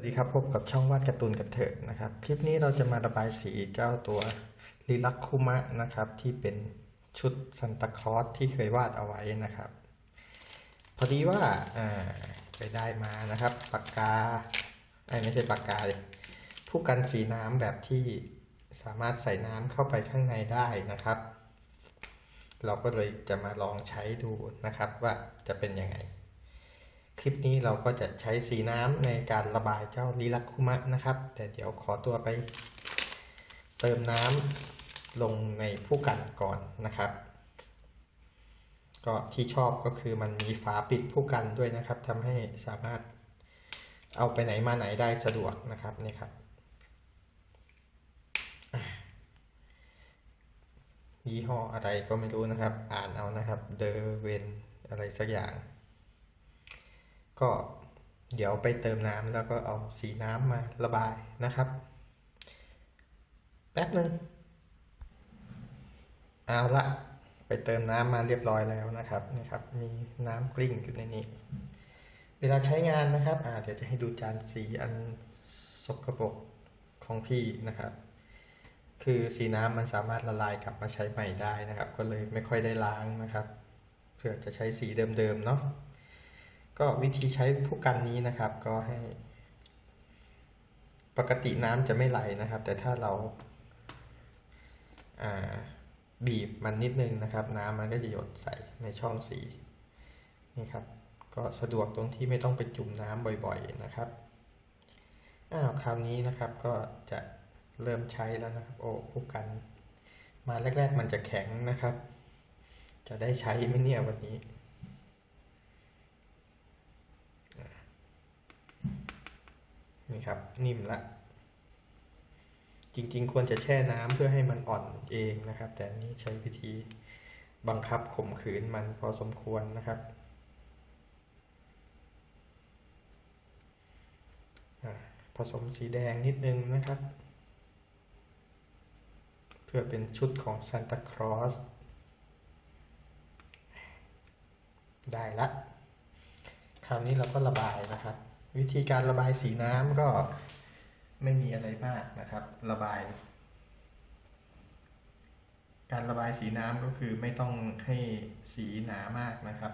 สวัสดีครับ พบกับช่องวาดการ์ตูนกันเถิดนะครับ คลิปนี้เราจะมาระบายสีเจ้าตัวลิลักคุมะนะครับ ที่เป็นชุดซันตาคลอสที่เคยวาดเอาไว้นะครับ พอดีว่าไปได้มานะครับปากกาไอ้ยไม่ใช่ปากกาเลยผู้กันสีน้ำแบบที่สามารถใส่น้ำเข้าไปข้างในได้นะครับ เราก็เลยจะมาลองใช้ดูนะครับว่าจะเป็นยังไง คลิปนี้เราก็จะใช้สีน้ำในการระบายเจ้าลิลักคุมะนะครับ แต่เดี๋ยวขอตัวไปเติมน้ำลงในผู้กันก่อนนะครับ ก็ที่ชอบก็คือมันมีฝาปิดผู้กันด้วยนะครับทำให้สามารถเอาไปไหนมาไหนได้สะดวกนะครับนี่ครับยี่ห้ออะไรก็ไม่รู้นะครับ อ่านเอานะครับ เดอเวนอะไรสักอย่าง ก็เดี๋ยวไปเติมน้ำแล้วก็เอาสีน้ำมาระบายนะครับ แป๊บหนึ่งเอาละไปเติมน้ำมาเรียบร้อยแล้วนะครับนี่ครับ มีน้ำกลิ้งอยู่ในนี้ เวลาใช้งานนะครับอ่าเดี๋ยวจะให้ดูจานสีอันสกปรกของพี่นะครับ คือสีน้ำมันสามารถละลายกลับมาใช้ใหม่ได้นะครับ ก็เลยไม่ค่อยได้ล้างนะครับเพื่อจะใช้สีเดิมๆเนาะ ก็วิธีใช้ผู้กันนี้นะครับ ก็ให้ ปกติน้ำจะไม่ไหลนะครับ แต่ถ้าเราาบีบมันนิดนึงนะครับ น้ำมันก็จะหยดใส่ในช่องสีนี่ครับ ก็สะดวกตรงที่ไม่ต้องไปจุ่มน้ำบ่อยๆนะครับอ้าวคราวนี้นะครับก็จะเริ่มใช้แล้วนะครับ โอ้ผู้กัน มาแรก ๆ มันจะแข็งนะครับ จะได้ใช้ไหมเนี่ยวันนี้ นี่ครับ นิ่มละ จริง ๆ ควรจะแช่น้ำเพื่อให้มันอ่อนเองนะครับ แต่นี้ใช้วิธีบังคับข่มขืนมันพอสมควรนะครับผสมสีแดงนิดนึงนะครับ เพื่อเป็นชุดของซานตาคลอสได้ละ คราวนี้เราก็ระบายนะครับ วิธีการระบายสีน้ำก็ไม่มีอะไรมากนะครับ ระบาย การระบายสีน้ำก็คือไม่ต้องให้สีหนามากนะครับ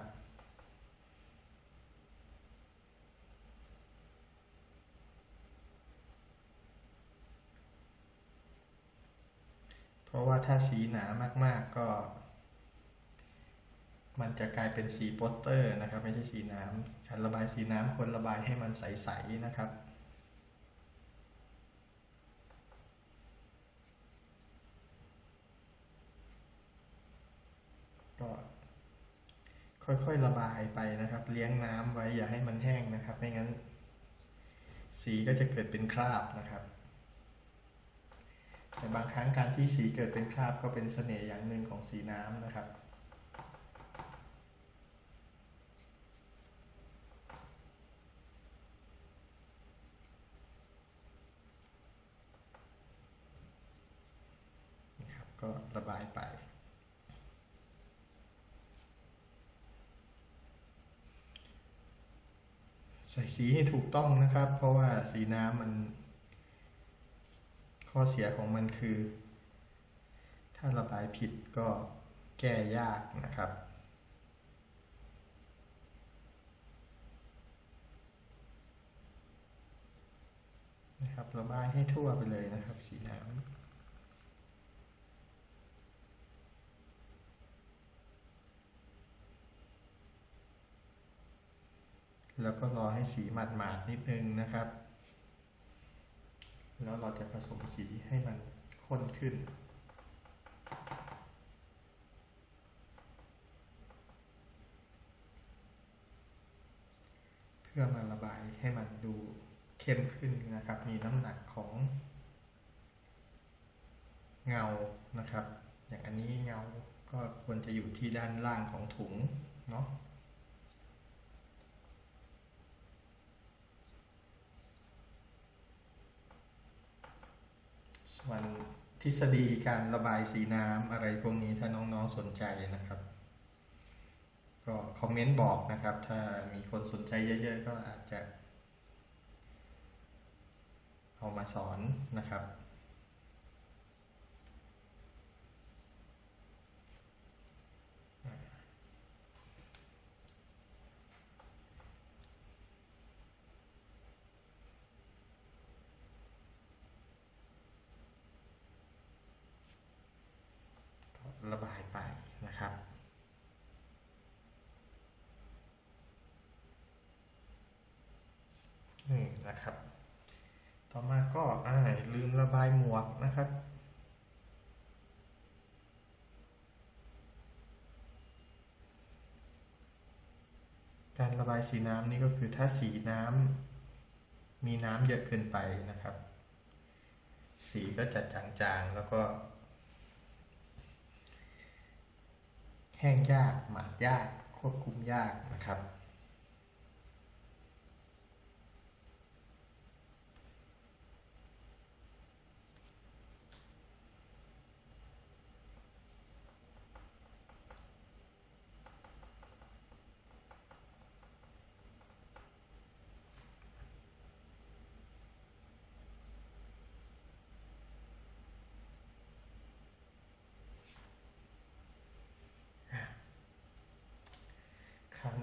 เพราะว่าถ้าสีหนามากๆก็ มันจะกลายเป็นสีโปสเตอร์นะครับ ไม่ใช่สีน้ำการระบายสีน้ำควรระบายให้มันใสๆนะครับก็ค่อยๆระบายไปนะครับ เลี้ยงน้ำไว้อย่าให้มันแห้งนะครับ ไม่งั้น สีก็จะเกิดเป็นคราบนะครับ แต่บางครั้งการที่สีเกิดเป็นคราบก็เป็นเสน่ห์อย่างหนึ่งของสีน้ำนะครับ นะครับ ก็ระบายไป ใส่สีให้ถูกต้องนะครับ เพราะว่าสีน้ำมัน ข้อเสียของมันคือ ถ้าระบายผิดก็แก้ยากนะครับนะครับระบายให้ทั่วไปเลยนะครับ สีน้ำ แล้วก็รอให้สีหมาดๆนิดนึงนะครับ แล้วเราจะผสมสีให้มันข้นขึ้นเพื่อมาระบายให้มันดูเข้มขึ้นนะครับ มีน้ำหนักของเงานะครับ อย่างอันนี้เงาก็ควรจะอยู่ที่ด้านล่างของถุงเนาะ วนทฤษฎีการระบายสีน้ำอะไรพวกนี้ถ้าน้องๆสนใจนะครับ ก็คอมเมนต์บอกนะครับ ถ้ามีคนสนใจเยอะ ๆ ก็อาจจะ เอามาสอนนะครับ ระบายไปนะครับ นะครับ ต่อมาก็อ่าลืมระบายหมวกนะครับการระบายสีน้ำนี่ก็คือถ้าสีน้ำมีน้ำเยอะเกินไปนะครับ สีก็จะจางๆ แล้วก็ แห้งยากหมาดยากควบคุมยากนะครับ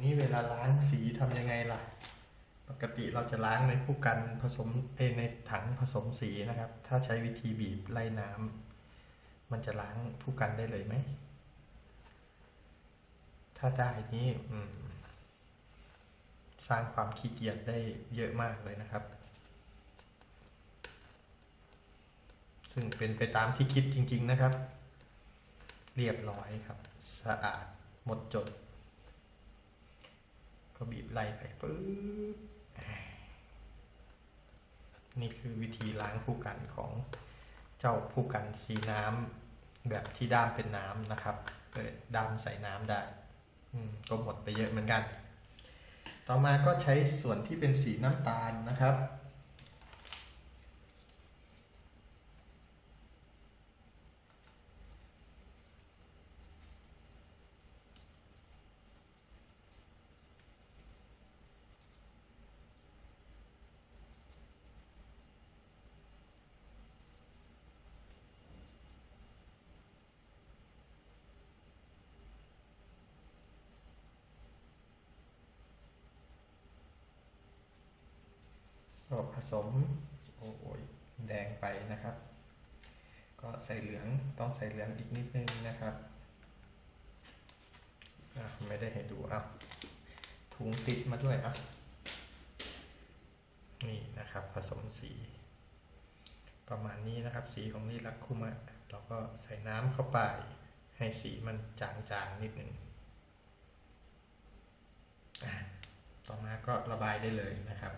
นี้เวลาล้างสีทำยังไงล่ะ ปกติเราจะล้างในผู้กันผสมเอในถังผสมสีนะครับ ถ้าใช้วิธีบีบไล่น้ำมันจะล้างผู้กันได้เลยไหม ถ้าได้นี้อืสร้างความขี้เกียจได้เยอะมากเลยนะครับ ซึ่งเป็นไปตามที่คิดจริง ๆนะครับ เรียบร้อยครับ สะอาดหมดจด ก็บีบไล่ไปปึ๊บนี่คือวิธีล้างผู้กันของเจ้าผู้กันสีน้ำแบบที่ด้ามเป็นน้ำนะครับเปิดด้ามใส่น้ำได้ก็หมดไปเยอะเหมือนกัน ต่อมาก็ใช้ส่วนที่เป็นสีน้ำตาลนะครับ ก็ ผสมโอ้ยแดงไปนะครับ ก็ใส่เหลืองต้องใส่เหลืองอีกนิดนึงนะครับไม่ได้ให้ดูอะถุงติดมาด้วยอะนี่นะครับผสมสี ประมาณนี้นะครับ สีของนี่ลักคุมะเราก็ใส่น้ำเข้าไป ให้สีมันจางๆนิดนึงอะต่อมาก็ระบายได้เลยนะครับ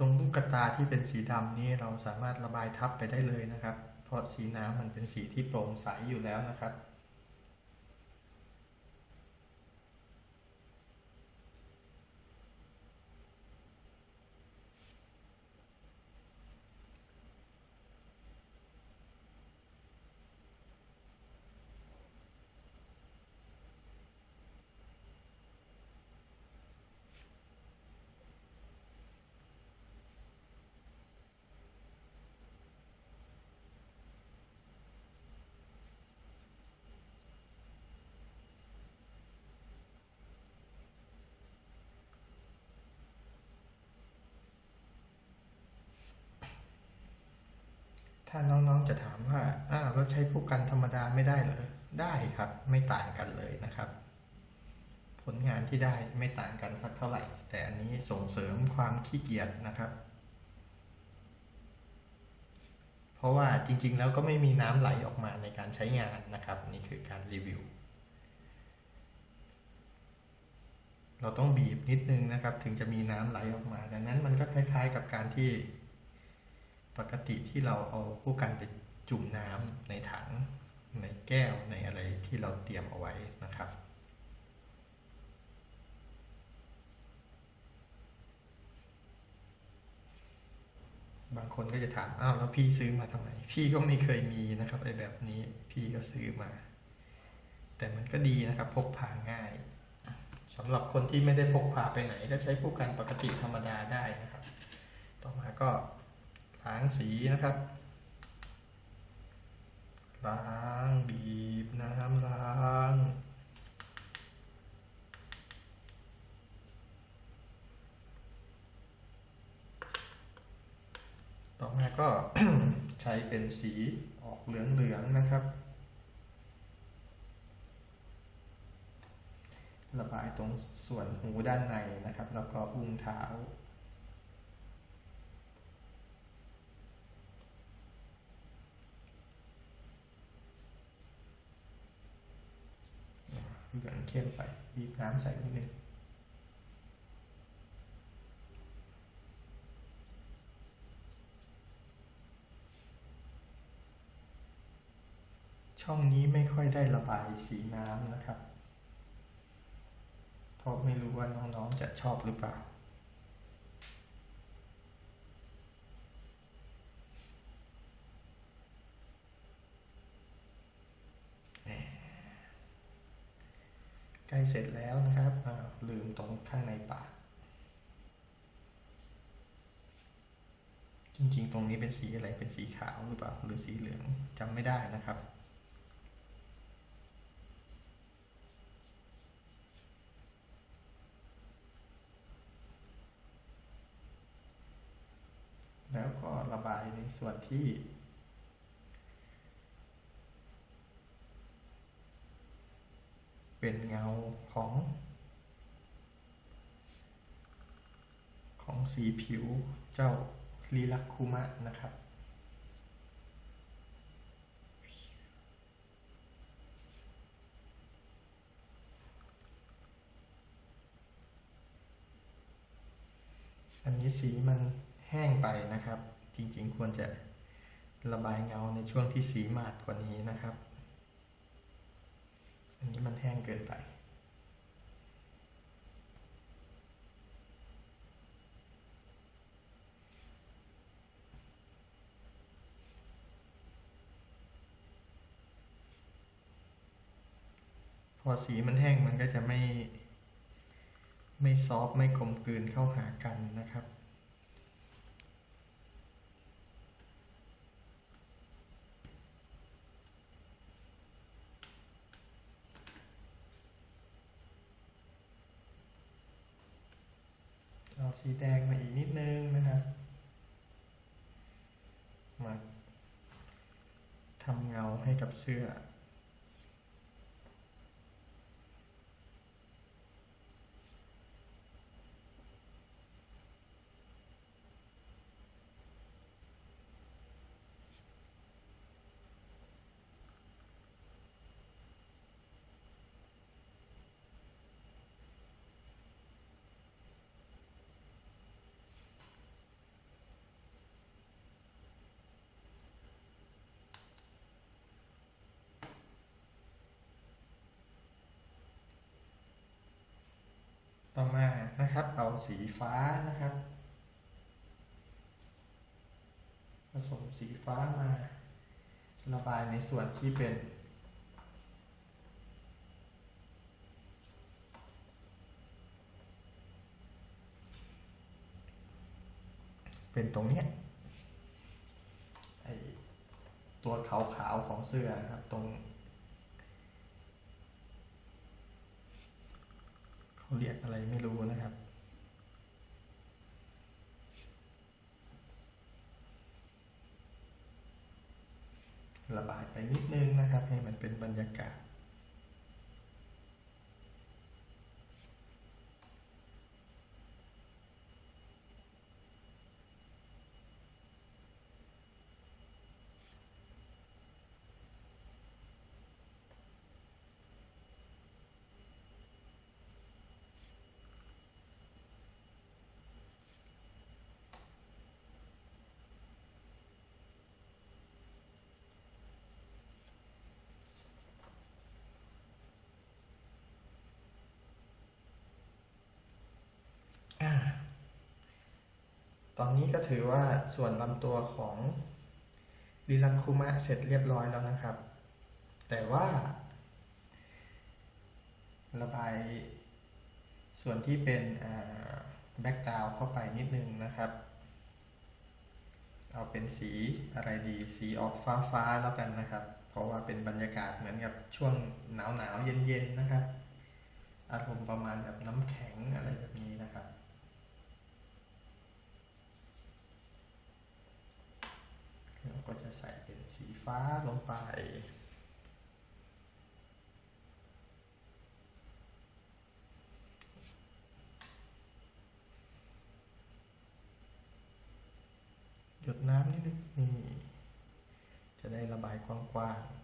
ตรงลูกกระตาที่เป็นสีดำนี่เราสามารถระบายทับไปได้เลยนะครับ เพราะสีน้ำมันเป็นสีที่โปร่งใสอยู่แล้วนะครับ ถ้าน้องๆจะถามว่าอ้าวเราใช้ผู้กันธรรมดาไม่ได้เหรอได้ครับ ไม่ต่างกันเลยนะครับ ผลงานที่ได้ไม่ต่างกันสักเท่าไหร่ แต่อันนี้ส่งเสริมความขี้เกียจนะครับ เพราะว่าจริงๆแล้วก็ไม่มีน้ำไหลออกมาในการใช้งานนะครับ นี่คือการรีวิวเราต้องบีบนิดนึงนะครับ ถึงจะมีน้ำไหลออกมา ดังนั้นมันก็คล้ายๆกับการที่ ปกติที่เราเอาผู้กันไปจุ่มน้ำในถัง ในแก้วในอะไรที่เราเตรียมเอาไว้นะครับ บางคนก็จะถามอ้าวแล้วพี่ซื้อมาทำไม พี่ก็ไม่เคยมีนะครับไอ้แบบนี้พี่ก็ซื้อมา แต่มันก็ดีนะครับพกพาง่ายสำหรับคนที่ไม่ได้พกพาไปไหนก็ใช้ผู้กันปกติธรรมดาได้นะครับ ต่อมาก็ ล้างสีนะครับ ล้างบีบน้ำล้างต่อมาก็ใช้เป็นสีออกเหลืองๆนะครับ ระบายตรงส่วนหูด้านในนะครับ แล้วก็อุ้งเท้า เหลืองเข้มไปบีบน้ำใส่นิดนึงช่องนี้ไม่ค่อยได้ระบายสีน้ำนะครับ เพราะไม่รู้ว่าน้องๆจะชอบหรือเปล่า ใกล้เสร็จแล้วนะครับลืมตรงข้างในปาก จริงๆ ตรงนี้เป็นสีอะไรเป็นสีขาวหรือเปล่าหรือสีเหลืองจำไม่ได้นะครับแล้วก็ระบายในส่วนที่ เป็นเงาของของสีผิวเจ้าลีลักคุมะนะครับอันนี้สีมันแห้งไปนะครับ จริงๆ ควรจะระบายเงาในช่วงที่สีมาดกว่านี้นะครับ อันนี้มันแห้งเกินไป พอสีมันแห้งมันก็จะไม่ ไม่ซอฟต์ไม่กลมกลืนเข้าหากันนะครับ สีแดงมาอีกนิดนึงนะครับมาทำเงาให้กับเสื้อต่อมา นะครับ เอาสีฟ้านะครับ ผสมสีฟ้ามา ระบายในส่วนที่เป็นเป็นตรงเนี้ยไอตัวขาวๆของเสื้อครับ ตรง เขาเรียกอะไรไม่รู้นะครับ ระบายไปนิดนึงนะครับ ให้มันเป็นบรรยากาศ ตอนนี้ก็ถือว่าส่วนลำตัวของลิลักคุมะเสร็จเรียบร้อยแล้วนะครับ แต่ว่า ระบายส่วนที่เป็นแบ็กกราวเข้าไปนิดนึงนะครับ เอาเป็นสีอะไรดี สีออกฟ้าฟ้าๆแล้วกันนะครับ เพราะว่าเป็นบรรยากาศเหมือนกับช่วงหนาวหนาวๆเย็นเย็นๆนะครับ อารมณ์ประมาณแบบน้ำแข็งอะไรแบบนี้นะครับ เราก็จะใส่เป็นสีฟ้าลงไป หยดน้ำนิดนึงนี่จะได้ระบายกว้างๆ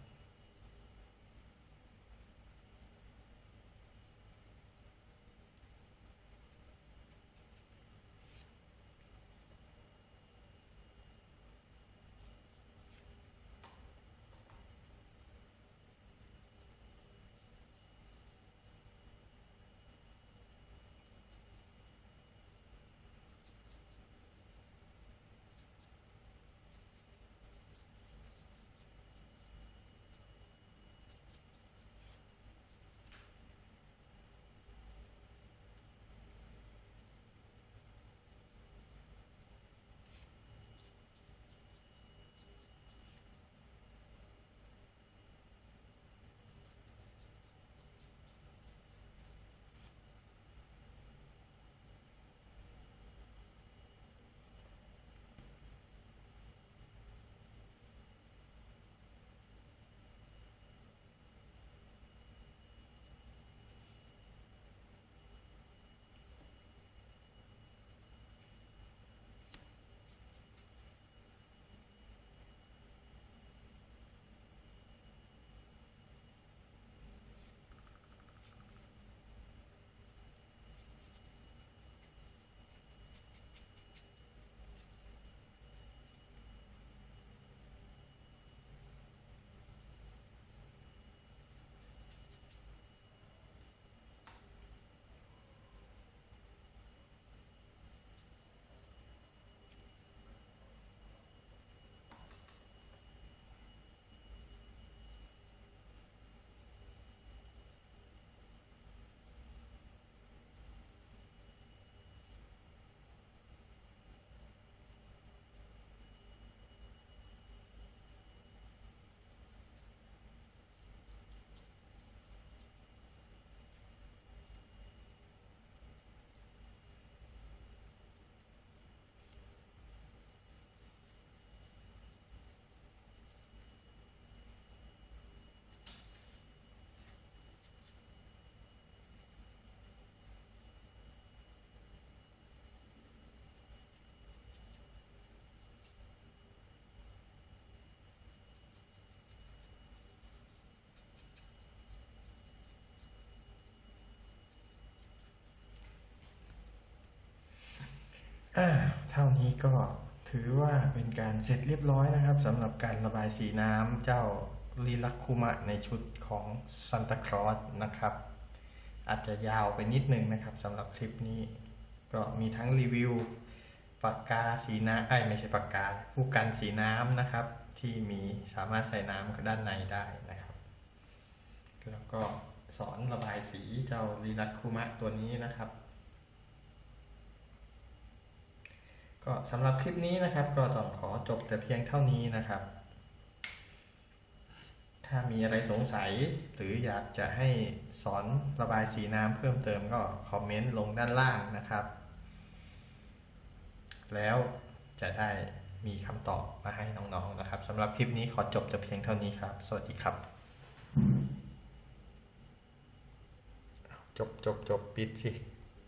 อ่าเท่านี้ก็ถือว่าเป็นการเสร็จเรียบร้อยนะครับสำหรับการระบายสีน้ำเจ้าลิลักคุมะในชุดของซันตาคลอสนะครับ อาจจะยาวไปนิดนึงนะครับสำหรับคลิปนี้ ก็มีทั้งรีวิวปากกาสีน้ำไอ้ไม่ใช่ปากกาผู้กันสีน้ำนะครับ ที่มีสามารถใส่น้ำด้านในได้นะครับ แล้วก็สอนระบายสีเจ้าลิลักคุมะตัวนี้นะครับ ก็สำหรับคลิปนี้นะครับ ก็ต้องขอจบแต่เพียงเท่านี้นะครับ ถ้ามีอะไรสงสัยหรืออยากจะให้สอนระบายสีน้ำเพิ่มเติมก็คอมเมนต์ลงด้านล่างนะครับ แล้วจะได้มีคำตอบมาให้น้องๆนะครับสำหรับคลิปนี้ขอจบแต่เพียงเท่านี้ครับ สวัสดีครับ จบจบจบปิดสิ